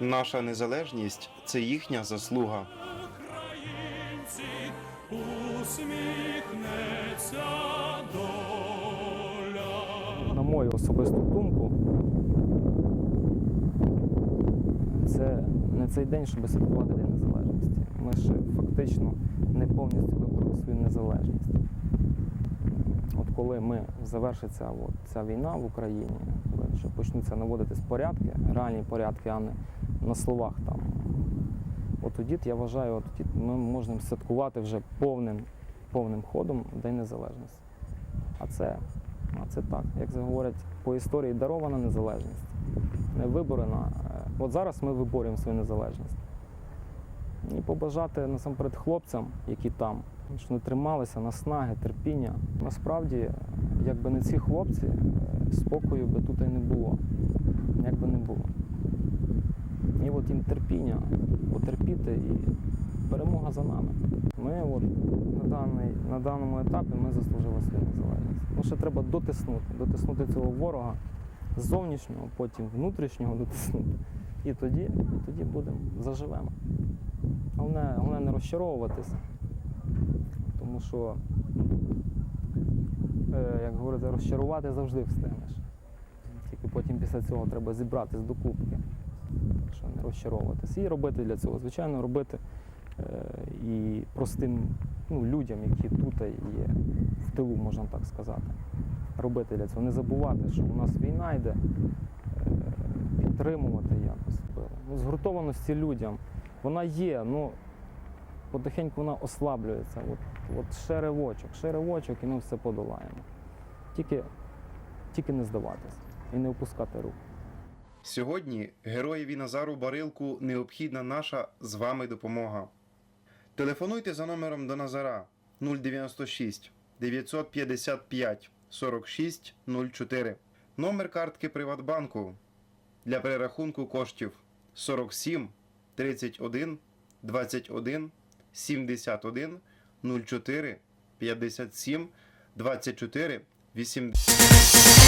Наша незалежність це їхня заслуга. Українці усміхнеться доля. На мою особисту думку, це не цей день, щоб святкувати День Незалежності. Ми ж фактично не повністю вибрали свою незалежність. От коли ми завершиться от ця війна в Україні, коли вже почнуться наводитись порядки, реальні порядки, а не на словах там. От тоді я вважаю, от тоді ми можемо святкувати вже повним, повним ходом День Незалежності. А це а це так, як говорять, по історії дарована незалежність, не виборена. Е, От зараз ми виборюємо свою незалежність. І побажати насамперед хлопцям, які там, щоб не трималися наснаги, терпіння. Насправді, якби не ці хлопці, е, спокою би тут і не було. Як би не було. От їм терпіння, потерпіти і перемога за нами. Ми от на, даний, на даному етапі ми заслужили свою незалежність. Ну, ще треба дотиснути, дотиснути цього ворога зовнішнього, потім внутрішнього дотиснути. І тоді, і тоді будемо заживемо. Головне, головне не розчаровуватися, тому що, е, як говориться, розчарувати завжди встигнеш. Тільки потім після цього треба зібратись до кубки. Так що не розчаровуватися. І робити для цього, звичайно, робити е, і простим ну, людям, які тут є, в тилу, можна так сказати. Робити для цього. Не забувати, що у нас війна йде, е, підтримувати якось. Ну, згуртованості людям. Вона є, ну потихеньку вона ослаблюється. От, от ще ривочок, і ми все подолаємо. Тільки, тільки не здаватись і не опускати рук. Сьогодні героєві Назару Барилку необхідна наша з вами допомога. Телефонуйте за номером до Назара 096 955 46 04. Номер картки Приватбанку для перерахунку коштів 47 31 21 71 04 57 24 80.